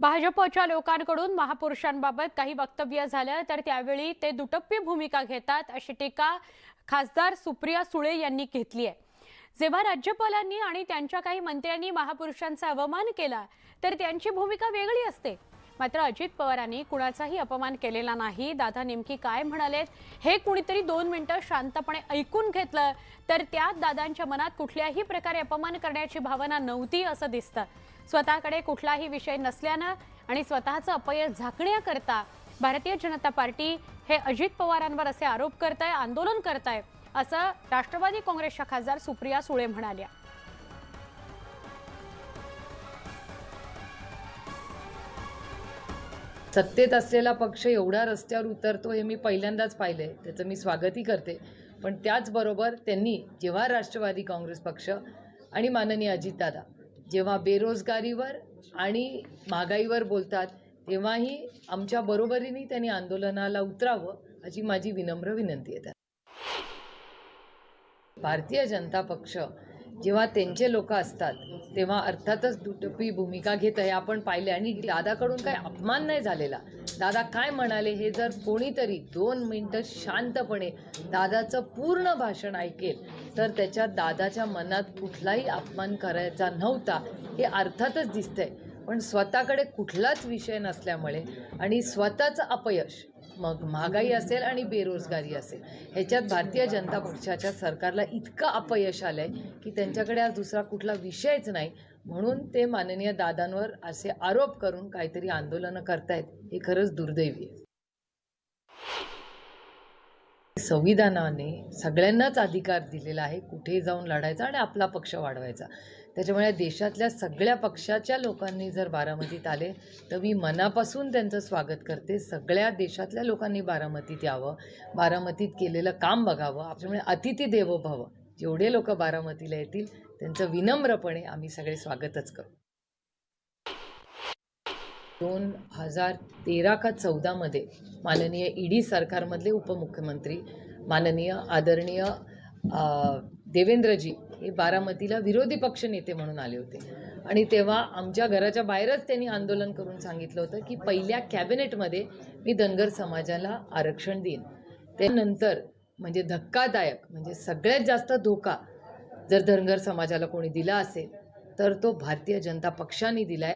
भाजपच्या लोकांकडून महापुरुषांबाबत काही वक्तव्य झालं तर त्यावेळी ते दुटप्पी भूमिका घेतात अशी टीका खासदार सुप्रिया सुळे यांनी घेतली आहे. जेव्हा राज्यपालांनी आणि त्यांच्या काही मंत्र्यांनी महापुरुषांचा अवमान केला तर त्यांची भूमिका वेगळी असते. मात्र अजित पवारांनी कुणाचाही अपमान केलेला नाही. दादा नेमकी काय म्हणालेत? हे कुणीतरी दोन मिनिटं शांतपणे ऐकून घेतलं तर त्यात दादांच्या मनात कुठल्याही प्रकारे अपमान करण्याची भावना नव्हती असं दिसतं. स्वतःकडे कुठलाही विषय नसल्यानं आणि स्वतःचं अपयश झाकण्याकरता भारतीय जनता पार्टी हे अजित पवारांवर असे आरोप करत आहे आंदोलन करत आहे असं राष्ट्रवादी काँग्रेसच्या खासदार सुप्रिया सुळे म्हणाल्या. सत्तेत असलेला पक्ष एवढा रस्त्यावर उतरतो हे मी पहिल्यांदाच पाहिलंय. त्याचं मी स्वागतही करते. पण त्याचबरोबर त्यांनी जेव्हा राष्ट्रवादी काँग्रेस पक्ष आणि माननीय अजितदादा जेव्हा बेरोजगारीवर आणि महागाईवर बोलतात तेव्हाही आमच्या बरोबरीने त्यांनी आंदोलनाला उतरावं अशी माझी विनम्र विनंती आहे भारतीय जनता पक्ष जेव्हा त्यांचे लोक असतात तेव्हा अर्थातच दुटपी भूमिका घेत आहे. आपण पाहिले आणि दादाकडून काय अपमान नाही झालेला? दादा काय म्हणाले? हे जर कोणीतरी दोन मिनटं शांतपणे दादाचं पूर्ण भाषण ऐकेल तर त्याच्या दादाच्या मनात कुठलाही अपमान करायचा नव्हता. हे अर्थातच दिसतंय. पण स्वतःकडे कुठलाच विषय नसल्यामुळे आणि स्वतःचं अपयश मग महागाई असेल आणि बेरोजगारी असेल. ह्याच्यात भारतीय जनता पक्षाच्या सरकारला इतकं अपयश आलं आहे की त्यांच्याकडे आज दुसरा कुठला विषयच नाही. म्हणून ते माननीय दादांवर असे आरोप करून काहीतरी आंदोलनं करतायत. हे खरंच दुर्दैवी आहे. संविधानाने सगळ्यांनाच अधिकार दिलेला आहे कुठे जाऊन लढायचा आणि आपला पक्ष वाढवायचा. त्याच्यामुळे देशातल्या सगळ्या पक्षाच्या लोकांनी जर बारामतीत आले तर मी मनापासून त्यांचं स्वागत करते. सगळ्या देशातल्या लोकांनी बारामतीत यावं बारामतीत केलेलं काम बघावं आपल्यामुळे अतिथी देवो भव. जेवढे लोक बारामतीला येतील त्यांचं विनम्रपणे आम्ही सगळे स्वागतच करू. दोन हजार तेरा का चौदामध्ये माननीय ई डी सरकारमधले उपमुख्यमंत्री माननीय आदरणीय देवेंद्रजी हे बारामतीला विरोधी पक्ष नेते म्हणून आले होते. आणि तेव्हा आमच्या घराच्या बाहेरच त्यांनी आंदोलन करून सांगितलं होतं की पहिल्या कॅबिनेटमध्ये मी धनगर समाजाला आरक्षण देईन. त्यानंतर म्हणजे धक्कादायक म्हणजे सगळ्यात जास्त धोका जर धनगर समाजाला कोणी दिला असेल तर तो भारतीय जनता पक्षाने दिला आहे